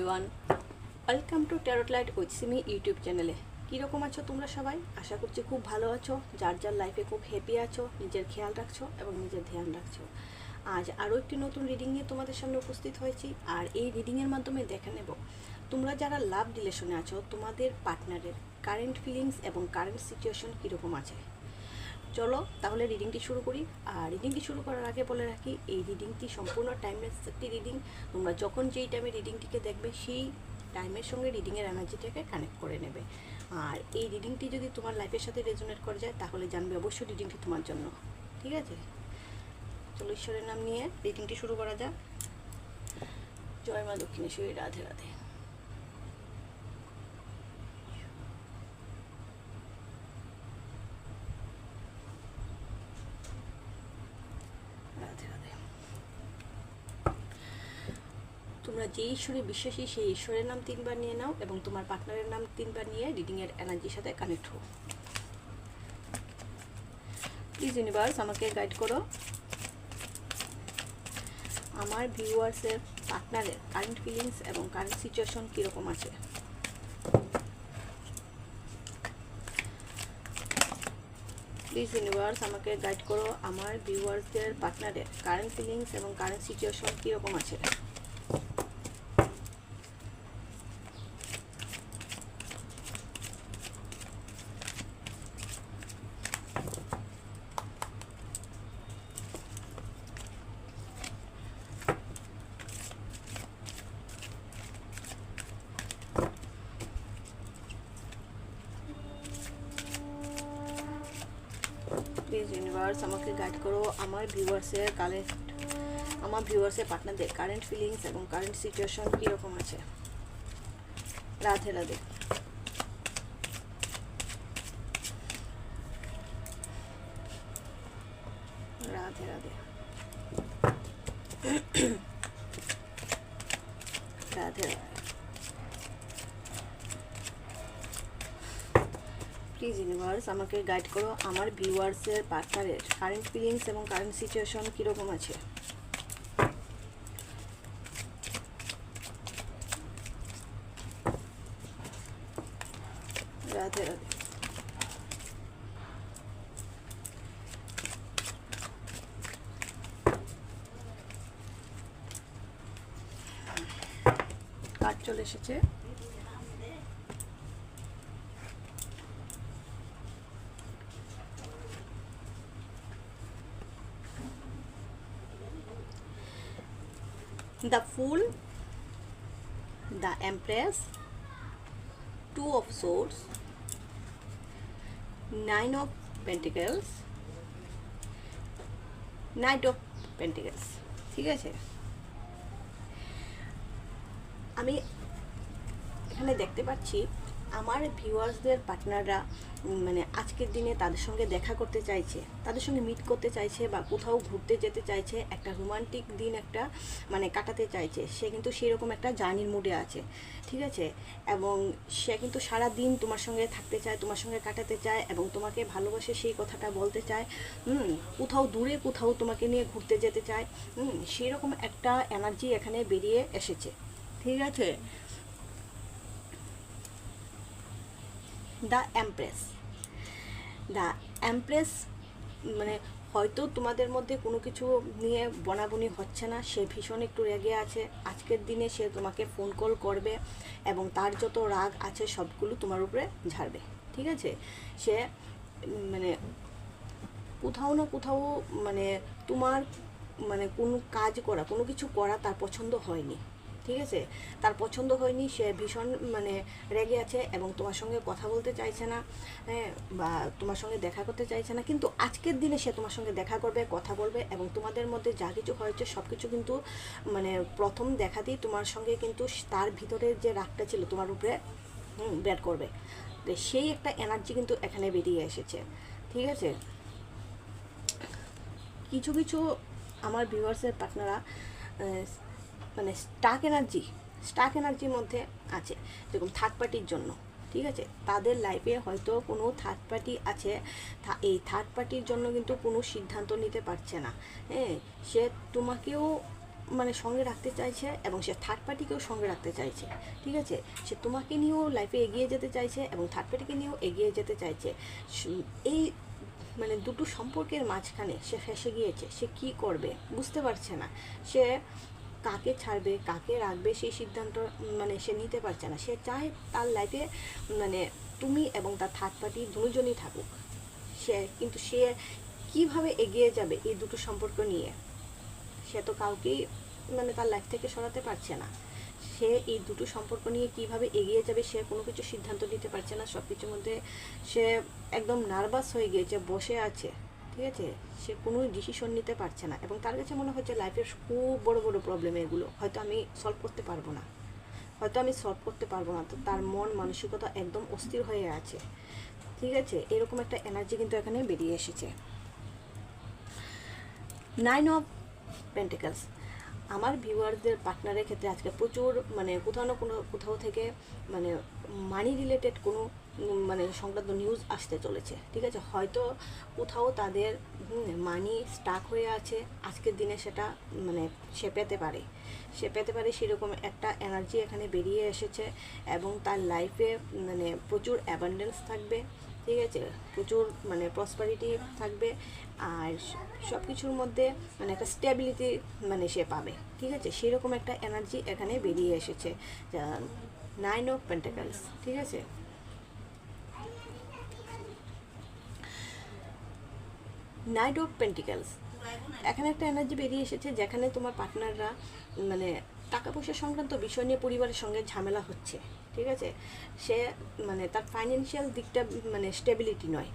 Everyone welcome to tarot light with Simi YouTube চ্যানেলে কীরকম আছো তোমরা সবাই? আশা করছি খুব ভালো আছো, যার যার লাইফে খুব হ্যাপি আছো, নিজের খেয়াল রাখছো এবং নিজের ধ্যান রাখছো। আজ আরও একটি নতুন রিডিং নিয়ে তোমাদের সামনে উপস্থিত হয়েছি, আর এই রিডিংয়ের মাধ্যমে দেখে নেব। তোমরা যারা লাভ রিলেশনে আছো, তোমাদের পার্টনারের কারেন্ট ফিলিংস এবং কারেন্ট সিচুয়েশন কীরকম আছে? চলো তাহলে রিডিংটি শুরু করি। আর রিডিংটি শুরু করার আগে বলে রাখি, এই রিডিংটি সম্পূর্ণ টাইমলেস একটি রিডিং তোমরা যখন যেই টাইমে রিডিংটিকে দেখবে, সেই টাইমের সঙ্গে রিডিংয়ের এনার্জিটাকে কানেক্ট করে নেবে। আর এই রিডিংটি যদি তোমার লাইফের সাথে রেজোনেট করে যায়, তাহলে জানবে অবশ্যই রিডিংটি তোমার জন্য। ঠিক আছে? চলো ঈশ্বরের নাম নিয়ে রিডিংটি শুরু করা যাক। জয় মা দক্ষিণেশ্বরী রাধে রাধে রাধে রাধে তোমরা যে ঈশ্বরে বিশ্বাসী, সেই ঈশ্বরের নাম তিনবার নিয়ে নাও এবং তোমার পার্টনারের নাম তিনবার নিয়ে রিডিংয়ের এনার্জির সাথে কানেক্ট হও। প্লিজ ইউনিভার্স আমাকে গাইড করো। আমার ভিউয়ার্সের পার্টনারের কারেন্ট ফিলিংস এবং কারেন্ট সিচুয়েশন কীরকম আছে? প্লিজ ইউনিভার্স আমাকে গাইড করো। আমার ভিউয়ার্সদের পার্টনারের কারেন্ট ফিলিংস এবং কারেন্ট সিচুয়েশন কীরকম আছে? ইউনিভার্স আমাকে গাইড করো, আমার ভিউয়ার্সের কারেন্ট আমার ভিউয়ার্সের পার্টনারদের কারেন্ট ফিলিংস এবং কারেন্ট সিচুয়েশন কীরকম আছে? রাধে রাধে। রাধে রাধে। রাধে রাধে। প্লিজ ইউনিভার্স আমাকে গাইড করো আমার ভিউয়ার্সের পার্টনারের কারেন্ট ফিলিংস এবং কারেন্ট সিচুয়েশন কীরকম আছে? রাধে রাধে। কাজ চলে এসেছে? The fool the empress two of swords nine of pentacles knight of pentacles ঠিক আছে আমি এখানে দেখতে পাচ্ছি আমার ভিউয়ার্সদের পার্টনাররা মানে আজকের দিনে তাদের সঙ্গে দেখা করতে চাইছে, তাদের সঙ্গে মিট করতে চাইছে বা কোথাও ঘুরতে যেতে চাইছে, একটা রোমান্টিক দিন একটা মানে কাটাতে চাইছে, সে কিন্তু সেরকম একটা জার্নির মুডে আছে, ঠিক আছে? এবং সে কিন্তু সারা দিন তোমার সঙ্গে থাকতে চায়, তোমার সঙ্গে কাটাতে চায় এবং তোমাকে ভালোবাসে, সেই কথাটা বলতে চায়, হুম? কোথাও দূরে, কোথাও তোমাকে নিয়ে ঘুরতে যেতে চায়, হুম? সেরকম একটা এনার্জি এখানে বেরিয়ে এসেছে, ঠিক আছে? The empress. দ্য এমপ্রেস মানে হয়তো তোমাদের মধ্যে কোনো কিছু নিয়ে বনাবনি হচ্ছে না, সে ভীষণ একটু রেগে আছে, আজকের দিনে সে তোমাকে ফোন কল করবে এবং তার যত রাগ আছে সবগুলো তোমার উপরে ঝাড়বে, ঠিক আছে? সে মানে কোথাও না কোথাও মানে তোমার মানে কোনো কাজ করা, কোনো কিছু করা তার পছন্দ হয়নি। ঠিক আছে? তার পছন্দ হয়নি, সে ভীষণ মানে রেগে আছে এবং তোমার সঙ্গে কথা বলতে চাইছে না হ্যাঁ বা তোমার সঙ্গে দেখা করতে চাইছে না, কিন্তু আজকের দিনে সে তোমার সঙ্গে দেখা করবে, কথা বলবে এবং তোমাদের মধ্যে যা কিছু হয়েছে সব কিছু কিন্তু মানে প্রথম দেখাতেই তোমার সঙ্গে কিন্তু তার ভিতরের যে রাগটা ছিল তোমার উপরে ব্যাট করবে। সেই একটা এনার্জি কিন্তু এখানে বেরিয়ে এসেছে, ঠিক আছে? কিছু কিছু আমার ভিউয়ার্সের পার্টনাররা মানে স্টাক এনার্জি স্টাক এনার্জির মধ্যে আছে, যেরকম থার্ড পার্টির জন্য, ঠিক আছে? তাদের লাইফে হয়তো কোনো থার্ড পার্টি আছে এই থার্ড পার্টির জন্য কিন্তু কোনো সিদ্ধান্ত নিতে পারছে না হ্যাঁ? সে তোমাকেও মানে সঙ্গে রাখতে চাইছে এবং সে থার্ড পার্টিকেও সঙ্গে রাখতে চাইছে, ঠিক আছে? সে তোমাকে নিয়েও লাইফে এগিয়ে যেতে চাইছে এবং থার্ড পার্টিকে নিয়েও এগিয়ে যেতে চাইছে। এই মানে দুটো সম্পর্কের মাঝখানে সে ফেসে গিয়েছে, সে কি করবে? বুঝতে পারছে না। সে কাকে ছাড়বে, কাকে রাখবে সেই সিদ্ধান্ত মানে সে নিতে পারছে না। সে চায় তার লাইফে মানে তুমি এবং তার থার্ড পার্টি দুজনই থাকুক। সে, কিন্তু সে কীভাবে এগিয়ে যাবে এই দুটো সম্পর্ক নিয়ে? সে তো কাউকেই মানে তার লাইফ থেকে সরাতে পারছে না। সে এই দুটো সম্পর্ক নিয়ে কীভাবে এগিয়ে যাবে সে কোনো কিছু সিদ্ধান্ত নিতে পারছে না। সব কিছুর মধ্যে সে একদম নার্ভাস হয়ে গিয়েছে, বসে আছে। ঠিক আছে? সে কোনো ডিসিশন নিতে পারছে না। এবং তার কাছে মনে হচ্ছে লাইফের খুব বড় বড় প্রবলেম এগুলো। হয়তো আমি সলভ করতে পারব না। হয়তো আমি সলভ করতে পারব না। তো তার মন মানসিকতা একদম অস্থির হয়ে আছে। ঠিক আছে? এরকম একটা এনার্জি কিন্তু এখানে বেরিয়ে এসেছে। নাইন অফ পেন্টিকালস আমার ভিউয়ারদের, পার্টনারের ক্ষেত্রে আজকে প্রচুর মানে কোথাও না কোনো, কোথাও থেকে মানে মানি রিলেটেড কোনো মানে সংক্রান্ত নিউজ আসতে চলেছে, ঠিক আছে? হয়তো কোথাও তাদের মানি স্টাক হয়ে আছে, আজকের দিনে সেটা মানে সে পেতে পারে। সে পেতে পারে সেরকম একটা এনার্জি এখানে বেরিয়ে এসেছে এবং তার লাইফে মানে প্রচুর অ্যাবান্ডেন্স থাকবে, ঠিক আছে? প্রচুর মানে প্রসপারিটি থাকবে আর সব কিছুর মধ্যে মানে একটা স্টেবিলিটি মানে সে পাবে, ঠিক আছে? সেরকম একটা এনার্জি এখানে বেরিয়ে এসেছে নাইন অফ পেন্টাকালস ঠিক আছে? নাইট অফ পেন্টিক্যালস এখানে একটা এনার্জি বেরিয়ে এসেছে যেখানে তোমার পার্টনাররা মানে টাকা পয়সা সংক্রান্ত বিষয় নিয়ে পরিবারের সঙ্গে ঝামেলা হচ্ছে, ঠিক আছে? সে মানে তার ফাইন্যান্সিয়াল দিকটা মানে স্টেবিলিটি নয়।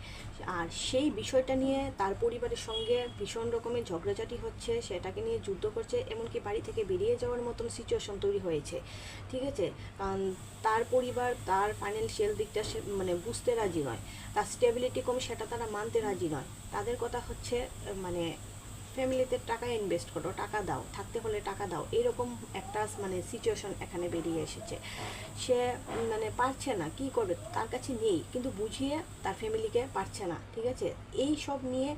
আর সেই বিষয়টা নিয়ে তার পরিবারের সঙ্গে ভীষণ রকমের ঝগড়াঝাটি হচ্ছে, সেটাকে নিয়ে যুদ্ধ করছে, এমনকি বাড়ি থেকে বেরিয়ে যাওয়ার মতন সিচুয়েশন তৈরি হয়েছে, ঠিক আছে? কারণ তার পরিবার, তার ফাইন্যান্সিয়াল দিকটা সে মানে বুঝতে রাজি নয়। তার স্টেবিলিটি কম, সেটা তারা মানতে রাজি নয়। তাদের কথা হচ্ছে মানে ফ্যামিলিতে টাকা ইনভেস্ট করো, টাকা দাও, থাকতে হলে টাকা দাও, এরকম একটা মানে সিচুয়েশন এখানে বেরিয়ে এসেছে। সে মানে পারছে না, কি করবে? তার কাছে নেই, কিন্তু বুঝিয়ে তার ফ্যামিলিকে পারছে না, ঠিক আছে? এই সব নিয়ে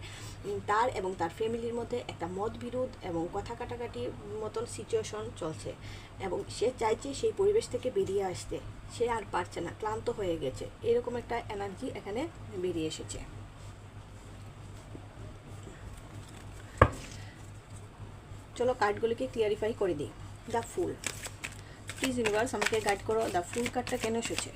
তার এবং তার ফ্যামিলির মধ্যে একটা মত বিরোধ এবং কথা কাটাকাটি মতন সিচুয়েশন চলছে। এবং সে চাইছে সেই পরিবেশ থেকে বেরিয়ে আসতে। সে আর পারছে না, ক্লান্ত হয়ে গেছে। এরকম একটা এনার্জি এখানে বেরিয়ে এসেছে। চলো কার্ডগুলিকে ক্লিয়ারিফাই করে দিই। দ্য ফুল প্লিজ ইউনিভার্স আমাকে গাইড করো। দ্য ফুল কার্ডটা কেন এসেছে?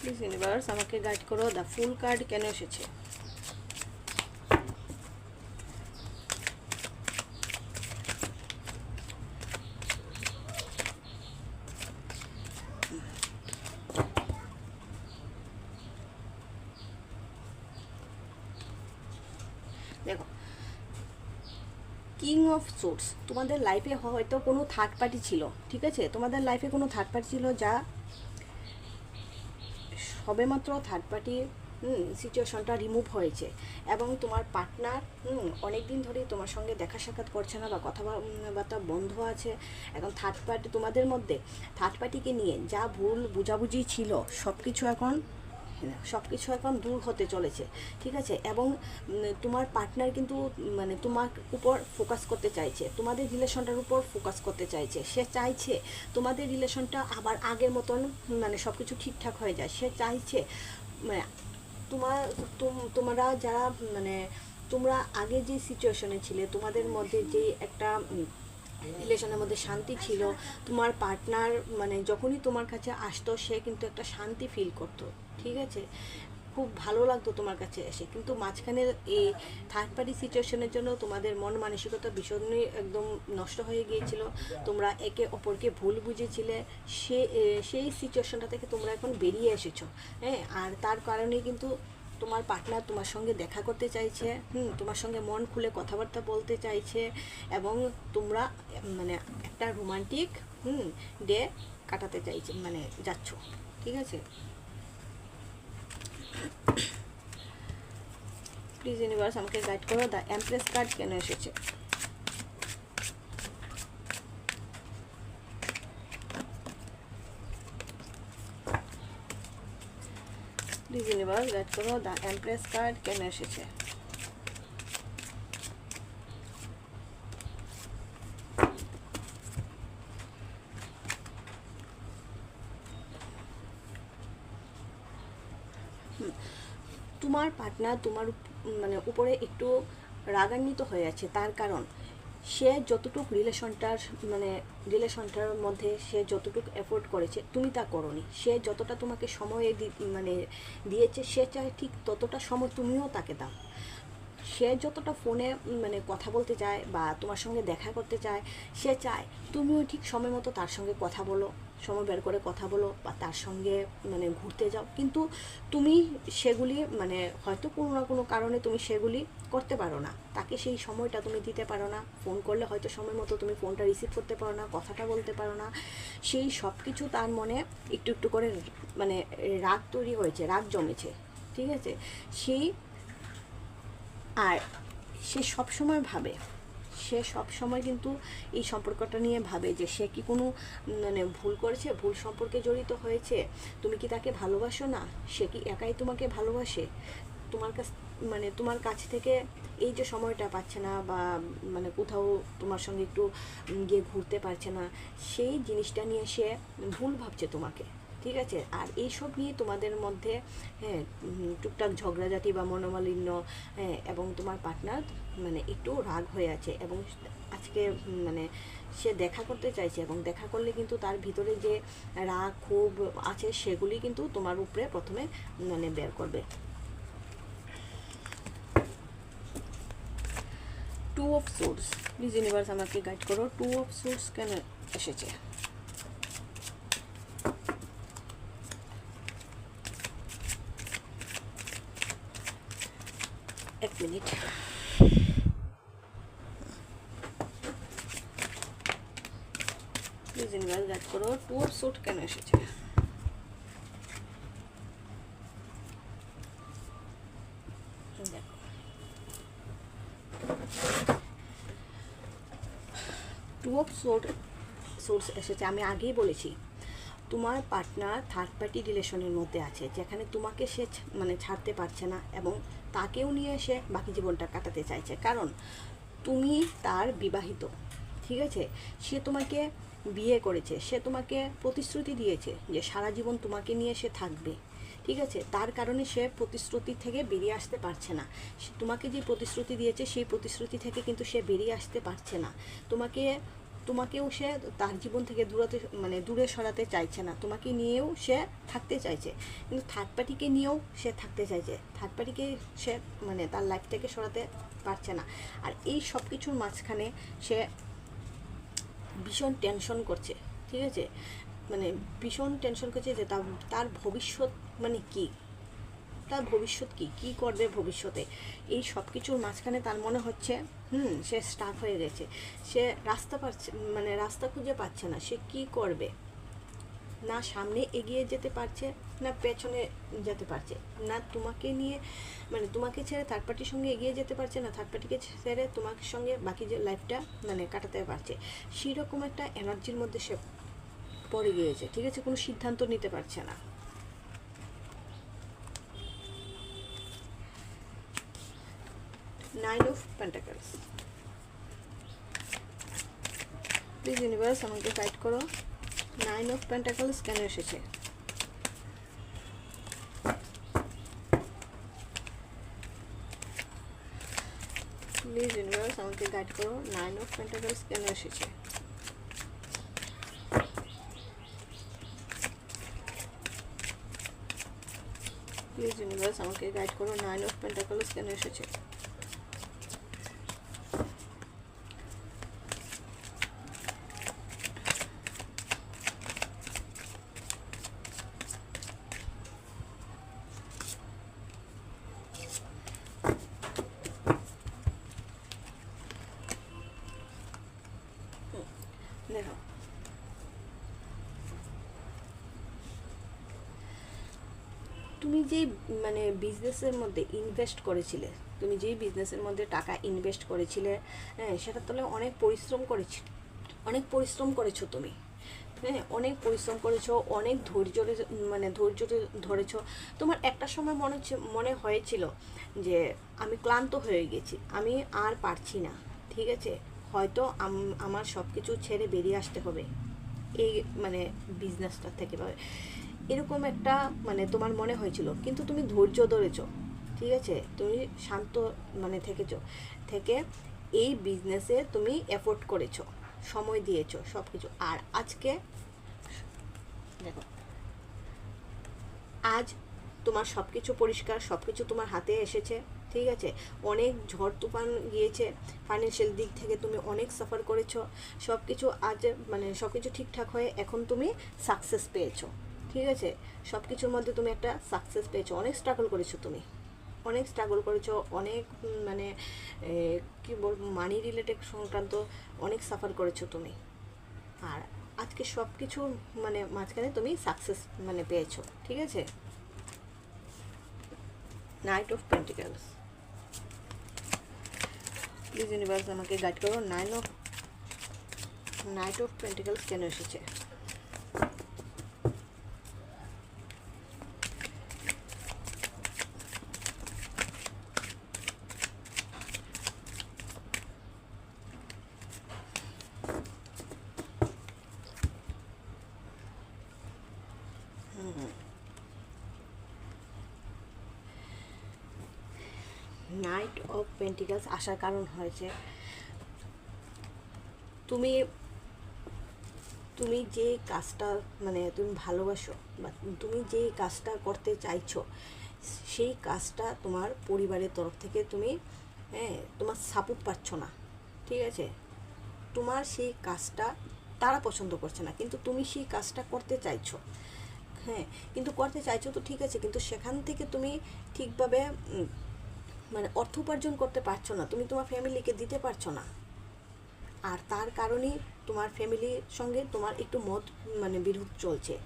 প্লিজ ইউনিভার্স আমাকে গাইড করো। দ্য ফুল কার্ড কেন এসেছে দেখো কিং অফ সোর্স তোমাদের লাইফে হয়তো কোনো থার্ড পার্টি ছিল, ঠিক আছে? তোমাদের লাইফে কোনো থার্ড পার্টি ছিল যা সবেমাত্র থার্ড পার্টি সিচুয়েশনটা রিমুভ হয়েছে। এবং তোমার পার্টনার অনেক দিন ধরেই তোমার সঙ্গে দেখা সাক্ষাৎ করছে না বা কথাবার্তা বন্ধ আছে। এখন থার্ড পার্টি তোমাদের মধ্যে থার্ড পার্টিকে নিয়ে যা ভুল, বুঝাবুঝি ছিল সব কিছু এখন সব কিছু এখন দূর হতে চলেছে, ঠিক আছে? এবং তোমার পার্টনার কিন্তু মানে তোমার উপর ফোকাস করতে চাইছে, তোমাদের রিলেশনটার উপর ফোকাস করতে চাইছে। সে চাইছে তোমাদের রিলেশনটা আবার আগের মতন মানে সব কিছু ঠিকঠাক হয়ে যায়। সে চাইছে মানে তোমার তোমরা যারা মানে তোমরা আগে যে সিচুয়েশনে ছিলে, তোমাদের মধ্যে যে একটা রিলেশনের মধ্যে শান্তি ছিল, তোমার পার্টনার মানে যখনই তোমার কাছে আসতো, সে কিন্তু একটা শান্তি ফিল করতো। ঠিক আছে? খুব ভালো লাগতো তোমার কাছে এসে। কিন্তু মাঝখানে এই থার্ড পার্টি সিচুয়েশনের জন্য তোমাদের মন মানসিকতা ভীষণই একদম নষ্ট হয়ে গিয়েছিল। তোমরা একে অপরকে ভুল বুঝেছিলে। সে সেই সিচুয়েশনটা থেকে তোমরা এখন বেরিয়ে এসেছ। হ্যাঁ? আর তার কারণে কিন্তু তোমার পার্টনার তোমার সঙ্গে দেখা করতে চাইছে। হুম? তোমার সঙ্গে মন খুলে কথাবার্তা বলতে চাইছে। এবং তোমরা মানে একটা রোমান্টিক হুম ডে কাটাতে চাইছে মানে যাচ্ছ। ঠিক আছে? প্লিজ ইউনিভার্স আমাকে গাইড করো। দ্য এমপ্রেস কার্ড কেন এসেছে? প্লিজ ইউনিভার্স গাইড করো। দ্য এমপ্রেস কার্ড কেন এসেছে হুম, তোমার পার্টনার তোমার মানে উপরে একটু রাগান্বিত হয়ে আছে, তার কারণ সে যতটুকু রিলেশনটার মানে রিলেশনটার মধ্যে সে যতটুকু এফোর্ট করেছে, তুমি তা করনি। সে যতটা তোমাকে সময়ে মানে দিয়েছে, সে চায় ঠিক ততটা সময় তুমিও তাকে দাও। সে যতটা ফোনে মানে কথা বলতে চায় বা তোমার সঙ্গে দেখা করতে চায়, সে চায় তুমিও ঠিক সময় মতো তার সঙ্গে কথা বলো। সময় বের করে কথা বলো বা তার সঙ্গে মানে ঘুরতে যাও। কিন্তু তুমি সেগুলি মানে হয়তো কোনো না কোনো কারণে তুমি সেগুলি করতে পারো না। তাকে সেই সময়টা তুমি দিতে পারো না। ফোন করলে হয়তো সময় মতো তুমি ফোনটা রিসিভ করতে পারো না, কথাটা বলতে পারো না। সেই সব কিছু তার মনে একটু একটু করে মানে রাগ তৈরি হয়েছে, রাগ জমেছে, ঠিক আছে? সেই, আর সে সবসময় ভাবে সে সব সময় কিন্তু এই সম্পর্কটা নিয়ে ভাবে যে সে কি কোনো মানে ভুল করেছে, ভুল সম্পর্কে জড়িত হয়েছে। তুমি কি তাকে ভালোবাসো না? সে কি একাই তোমাকে ভালোবাসে? তোমার কাছ মানে তোমার কাছ থেকে এই যে সময়টা পাচ্ছে না বা মানে কোথাও তোমার সঙ্গে একটু গিয়ে ঘুরতে পারছে না, সেই জিনিসটা নিয়ে সে ভুল ভাবছে তোমাকে। ঠিক আছে? আর এইসব নিয়ে তোমাদের মধ্যে হ্যাঁ টুকটাক ঝগড়াঝাটি বা মনোমালিন্য হ্যাঁ এবং তোমার পার্টনার মানে একটু রাগ হয়ে আছে এবং আজকে মানে সে দেখা করতে চাইছে এবং দেখা করলে কিন্তু তার ভিতরে যে রাগ, ক্ষোভ আছে সেগুলি কিন্তু তোমার উপরে প্রথমে মানে বের করবে। Two of swords please universe আমাকে গাইড করো। টু অফ সোর্স কেন এসেছে? এক মিনিট। প্লিজ ইনভাইট গাইড করো টু অফ স্যুট কেন এসেছে? দেখো টু অফ সোর্স এসেছে, আমি আগেই বলেছি। তোমার পার্টনার থার্ড পার্টি রিলেশনের মধ্যে আছে, যেখানে তোমাকে সে মানে ছাড়তে পারছে না এবং তাকেও নিয়ে এসে বাকি জীবনটা কাটাতে চাইছে। কারণ তুমি তার বিবাহিত, ঠিক আছে? সে তোমাকে বিয়ে করেছে, সে তোমাকে প্রতিশ্রুতি দিয়েছে যে সারা জীবন তোমাকে নিয়ে সে থাকবে, ঠিক আছে? তার কারণে সে প্রতিশ্রুতি থেকে বেরিয়ে আসতে পারছে না। তোমাকে যে প্রতিশ্রুতি দিয়েছে, সেই প্রতিশ্রুতি থেকে কিন্তু সে বেরিয়ে আসতে পারছে না। তোমাকে তোমাকেও সে তার জীবন থেকে দূরাতে মানে দূরে সরাতে চাইছে না। তোমাকে নিয়েও সে থাকতে চাইছে। কিন্তু থার্ড পার্টিকে নিয়েও সে থাকতে চাইছে। থার্ড পার্টিকে সে মানে তার লাইফ থেকে সরাতে পারছে না। আর এই সব কিছুর মাঝখানে সে ভীষণ টেনশন করছে, ঠিক আছে? মানে ভীষণ টেনশন করছে যে তার ভবিষ্যৎ মানে কি? তার ভবিষ্যৎ কি? কি করবে ভবিষ্যতে? এই সব কিছুর মাঝখানে তার মনে হচ্ছে হুম, সে স্টাক হয়ে গেছে। সে রাস্তা পাচ্ছে মানে রাস্তা খুঁজে পাচ্ছে না। সে কি করবে? না সামনে এগিয়ে যেতে পারছে, না পেছনে যেতে পারছে। না তোমাকে নিয়ে মানে তোমাকে ছেড়ে থার্ড পার্টির সঙ্গে এগিয়ে যেতে পারছে না থার্ড পার্টিকে ছেড়ে তোমার সঙ্গে বাকি যে লাইফটা মানে কাটাতে পারছে। সেরকম একটা এনার্জির মধ্যে সে পড়ে গিয়েছে, ঠিক আছে? কোনো সিদ্ধান্ত নিতে পারছে না। Nine of pentacles please universe আমাকে গাইড করো। নাইন অফ পেন্টাকলস কেন এসেছে? প্লিজ ইউনিভার্স আমাকে গাইড করো। নাইন অফ পেন্টাকলস কেন এসেছে? প্লিজ ইউনিভার্স আমাকে গাইড করো। নাইন অফ পেন্টাকলস কেন এসেছে দেখো তুমি যেই মানে বিজনেসের মধ্যে ইনভেস্ট করেছিলে। তুমি যেই বিজনেসের মধ্যে টাকা ইনভেস্ট করেছিলে হ্যাঁ সেটা তাহলে অনেক পরিশ্রম করেছি অনেক পরিশ্রম করেছ তুমি। হ্যাঁ অনেক পরিশ্রম করেছ, অনেক ধৈর্য মানে ধৈর্য ধরেছো। তোমার একটা সময় মনে মনে হয়েছিল যে আমি ক্লান্ত হয়ে গেছি, আমি আর পারছি না, ঠিক আছে? হয়তো আমার সব কিছু ছেড়ে বেরিয়ে আসতে হবে। এই মানে বিজনেসটা থেকে। এরকম একটা মানে তোমার মনে হয়েছিল। কিন্তু তুমি ধৈর্য ধরেছ, ঠিক আছে? তুমি শান্ত মানে থেকেছো। থেকে এই বিজনেসে তুমি এফোর্ট করেছ, সময় দিয়েছ সব কিছু আর আজকে দেখো, আজ তোমার সব কিছু পরিষ্কার সব কিছু তোমার হাতে এসেছে, ঠিক আছে? অনেক ঝড় তুফান গিয়েছে ফাইন্যান্সিয়াল দিক থেকে তুমি অনেক সাফার করেছ সব কিছু আজ মানে সব কিছু ঠিকঠাক হয়ে এখন তুমি সাকসেস পেয়েছ। ঠিক আছে? সব কিছুর মধ্যে তুমি একটা সাকসেস পেয়েছ। অনেক স্ট্রাগল করেছ তুমি। অনেক স্ট্রাগল করেছ, অনেক মানে কি বলব মানি রিলেটেড সংক্রান্ত অনেক সাফার করেছ তুমি। আর আজকে সব কিছু মানে মাঝখানে তুমি সাকসেস মানে পেয়েছ। ঠিক আছে? Knight of pentacles please universe আমাকে গাইড করো। Nine of knight of pentacles কেন এসেছে? নাইট অফ পেন্টিকালস আসার কারণ হয়েছে। তুমি তুমি যে কাজটা মানে তুমি ভালোবাসো বা তুমি যে কাজটা করতে চাইছো, সেই কাজটা তোমার পরিবারের তরফ থেকে তুমি হ্যাঁ তোমার সাপোর্ট পাচ্ছ না। ঠিক আছে? তোমার সেই কাজটা তারা পছন্দ করছে না, কিন্তু তুমি সেই কাজটা করতে চাইছো। হ্যাঁ কিন্তু করতে চাইছো তো ঠিক আছে, কিন্তু সেখান থেকে তুমি ঠিকভাবে মানে অর্থ উপার্জন করতে পারছ না, তুমি তোমার ফ্যামিলিকে দিতে পারছ না। আর তার কারণেই তোমার ফ্যামিলির সঙ্গে তোমার একটু মত মানে বিরোধ চলছে।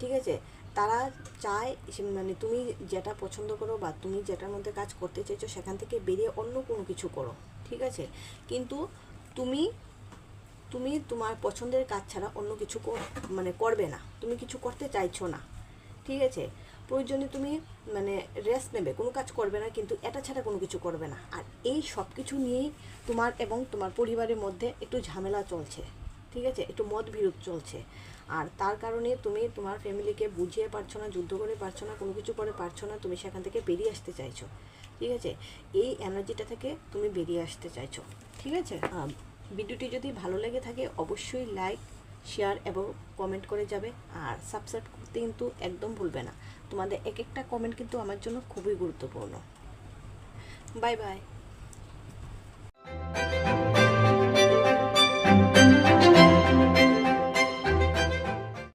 ঠিক আছে? তারা চায় মানে তুমি যেটা পছন্দ করো বা তুমি যেটার মধ্যে কাজ করতে চাইছো, সেখান থেকে বেরিয়ে অন্য কোনো কিছু করো। ঠিক আছে? কিন্তু তুমি তুমি তোমার পছন্দের কাজ ছাড়া অন্য কিছু মানে করবে না। তুমি কিছু করতে চাইছো না। ঠিক আছে? প্রয়োজনে তুমি মানে রেস্ট নেবে, কোনো কাজ করবে না, কিন্তু এটা ছাড়া কোনো কিছু করবে না। আর এই সব কিছু নিয়েই তোমার এবং তোমার পরিবারের মধ্যে একটু ঝামেলা চলছে, ঠিক আছে? একটু মত বিরোধ চলছে। আর তার কারণে তুমি তোমার ফ্যামিলিকে বুঝিয়ে পারছ না, যুদ্ধ করে পারছ না, কোনো কিছু করে পারছ না, তুমি সেখান থেকে বেরিয়ে আসতে চাইছো, ঠিক আছে? এই এনার্জিটা থেকে তুমি বেরিয়ে আসতে চাইছো, ঠিক আছে? ভিডিওটি যদি ভালো লেগে থাকে, অবশ্যই লাইক শেয়ার এবং কমেন্ট করে যাবে। আর সাবস্ক্রাইব করতে কিন্তু একদম ভুলবে না। তোমাদের এক একটা কমেন্ট কিন্তু আমার জন্য খুবই গুরুত্বপূর্ণ। Bye bye